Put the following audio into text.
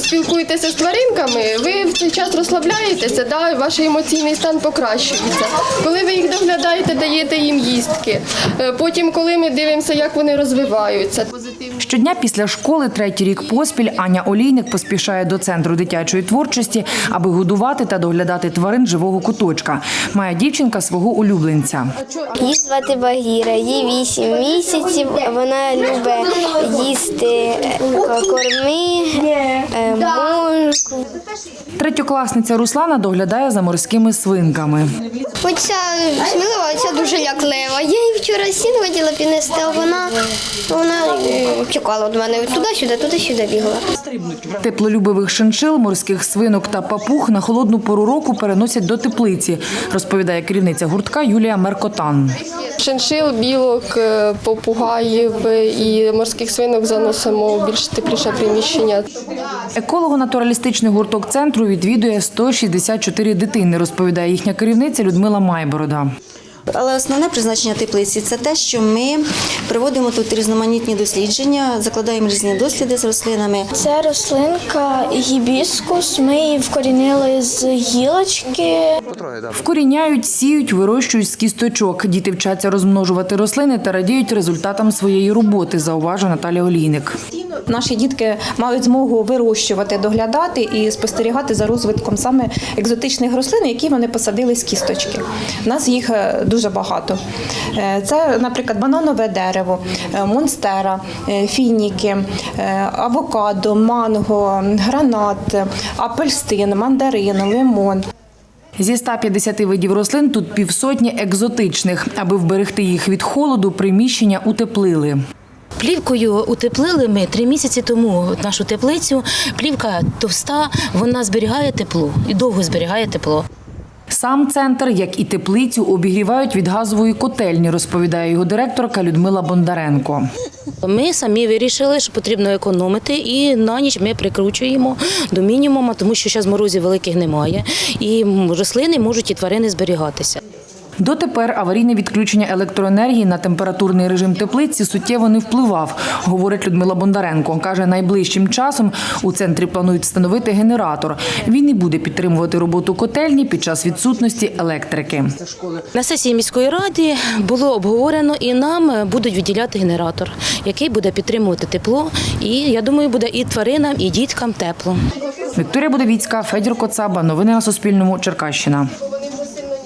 спілкуєтеся з тваринками, ви в цей час розслабляєтеся, да, ваш емоційний стан покращується. Коли ви їх доглядаєте, даєте їм їстки. Е, Потім, коли ми дивимося, як вони розвиваються. Щодня після школи, третій рік поспіль, Аня Олійник поспішає до центру дитячої творчості, аби годувати та доглядати тварин живого куточка. Має дівчинка свого улюбленця. Її звати Багіра, їй 8 місяців. Вона любить їсти е, корми, морку. Третьокласниця Руслана доглядає за морськими свинками. Оця смілива, ця дуже ляклива. Я їй вчора сіну хотіла піднести, а вона, вона е, втікала від мене туди-сюди, туди-сюди бігла. Теплолюбивих шиншил, морських свинок та папуг на холодну пору року переносять до теплиці, розповідає керівниця гуртка Юлія Меркотан. Шиншил, білок, е, попугаїв і морських свинок заносимо в більш тепліше приміщення. Еколого-натуралістичний гурток центру відвідує 164 дитини, розповідає їхня керівниця Людмила Майборода. Але основне призначення теплиці це те, що ми проводимо тут різноманітні дослідження, закладаємо різні досліди з рослинами. Це рослинка гібіскус. Ми її вкорінили з гілочки. Вкоріняють, сіють, вирощують з кісточок. Діти вчаться розмножувати рослини та радіють результатам своєї роботи, зауважує Наталя Олійник. Наші дітки мають змогу вирощувати, доглядати і спостерігати за розвитком саме екзотичних рослин, які вони посадили з кісточки. У нас їх е, дуже багато. Е, Це, наприклад, бананове дерево, е, монстера, е, фініки, авокадо, манго, гранат, апельсин, мандарин, лимон. Зі 150 видів рослин тут півсотні екзотичних. Аби вберегти їх від холоду, приміщення утеплили. Плівкою утеплили ми три місяці тому нашу теплицю. Плівка товста, вона зберігає тепло і довго зберігає тепло. Сам центр, як і теплицю, обігрівають від газової котельні, розповідає його директорка Людмила Бондаренко. Ми самі вирішили, що потрібно економити, і на ніч ми прикручуємо до мінімуму, тому що зараз морозів великих немає, і рослини можуть і тварини зберігатися. Дотепер аварійне відключення електроенергії на температурний режим теплиці суттєво не впливав, говорить Людмила Бондаренко. Каже, найближчим часом у центрі планують встановити генератор. Він і буде підтримувати роботу котельні під час відсутності електрики. На сесії міської ради було обговорено і нам будуть виділяти генератор, який буде підтримувати тепло. І я думаю, буде і тваринам, і діткам тепло. Вікторія Будовіцька, Федір Коцаба. Новини на Суспільному. Черкащина.